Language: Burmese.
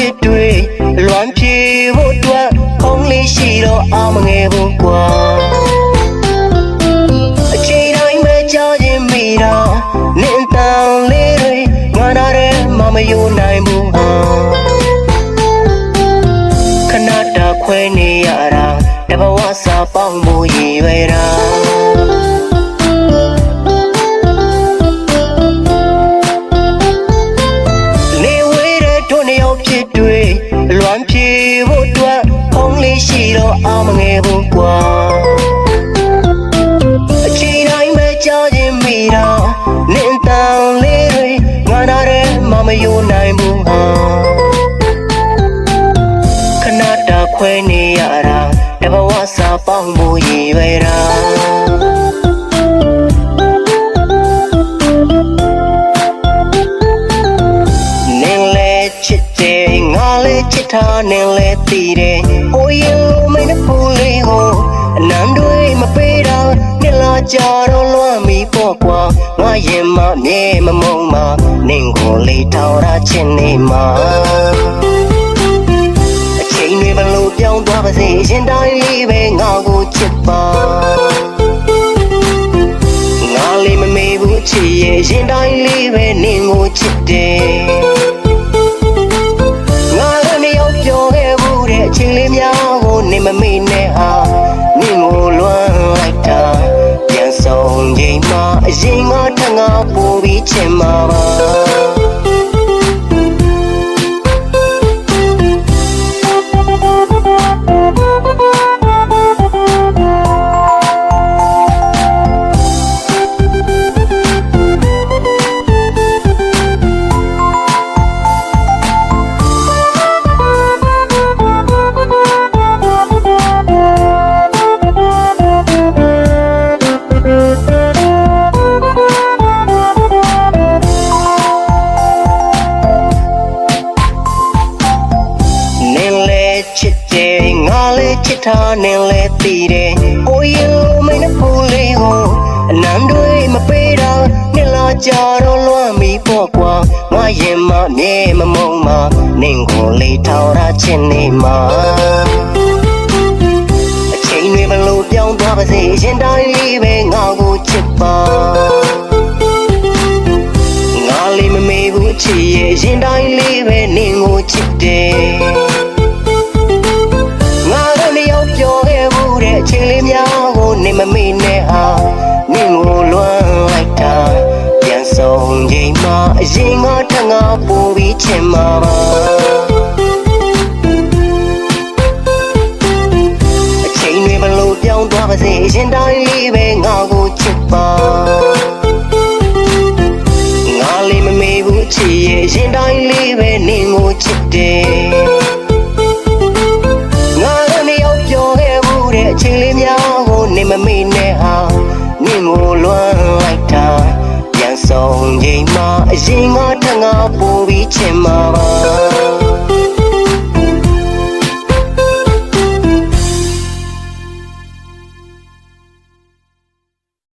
ဖြစ်တွေလွမ်းပြေဖို့အတွက်ခေါင်းလေးရှိတော့အာမငယ်ဘူးကွာအချိန်တိုင်းပဲကြားခြင်းမိတာနင်းတန်လေးတွေငါနာရဲမမယိုနိုင်ဘူးဟာခဏတာခွဲနေရတာတဘဝစာပေါင်းမှုရည်ရွယ်တာ မ်းပြေဖို့အတွက်ခေါင်းလေးရှိတော့အာမငယ်ဘူးကွာအချိန်တိုင်းပဲကြားခြင်းမိတာနင်းတန်လေးတွေငါနာရဲမမယိုနိုင်ဘူးဟာခဏတာခွဲနေရတာတဘဝစာပေါင်းမှုရည်ရွ လဲချစ်တာနင်းလဲတည်တယ်ဟိုရင်လိုမင်းဖူးလေးကိုအနမ်းတွေမပေးတာနှစ်လာကြတော့လွမ်းမီပေါ့ကွာငါရင်မမြဲမမုံမနင်းကိုလေးထောင်ရချင်နေမှာအချိန်တွေဘလို့ပြောင်းသွားပါစေရင်တိုင်းလေးပဲငါကိုချစ်ပါငါလေးမမေဘူးချစ်ရဲ့ရင်တိုင်းလေးပဲနင်းကိုချစ်တယ် များကိုနင်းမမေ့နဲ့ဟာနင်းကိုလွမ်းလိုက်တာပြန်ဆောင်ချိန်မှာအရင်ကထငါပို့ပြီးချင်မှာပါ လဲချစ်တာနင်းလဲတည်တယ်ဟိုရင်လိုမင်းဖူးလေးကိုအနမ်းတွေမပေးတာနှစ်လာကြတော့လွမ်းမီပေါ့ကွာငါရင်မမြဲမမုံမနင်းကိုလေးထောင်ရချင်နေမှာအချိန်တွေဘလို့ပြောင်းသွားပါစေရင်တိုင်းလေးပဲငါကိုချစ်ပါငါလေးမမေဘူးချစ်ရဲ့ရင်တိုင်းလေးပဲနင်းကိုချစ်တယ် မမေ့နဲ့ဟာနင်းကိုလွမ်းလိုက်တာပြန်ဆောင်ချိန်မှာအရင်ကထငါပို့ပြီးချင်မှာပါအချိန်တွေဘလို့ပြောင်းသွားပါစေရင်တိုင်းလေးပဲငါကိုချစ်ပါငါလေးမမေဘူးချစ်ရဲ့ရင်တိုင်းလေးပဲနင်းကိုချစ်တယ်ငါလည်းမရောက်ပြောခဲ့ဘူးတဲ့အချိန်လေးများကိုနင်း မမေ့နဲ့ဟာနင်းကိုလွမ်းလိုက်တာပြန်ဆောင်ချိန်မှာအရင်ကထငါပို့ပြီးချင်မှာပါ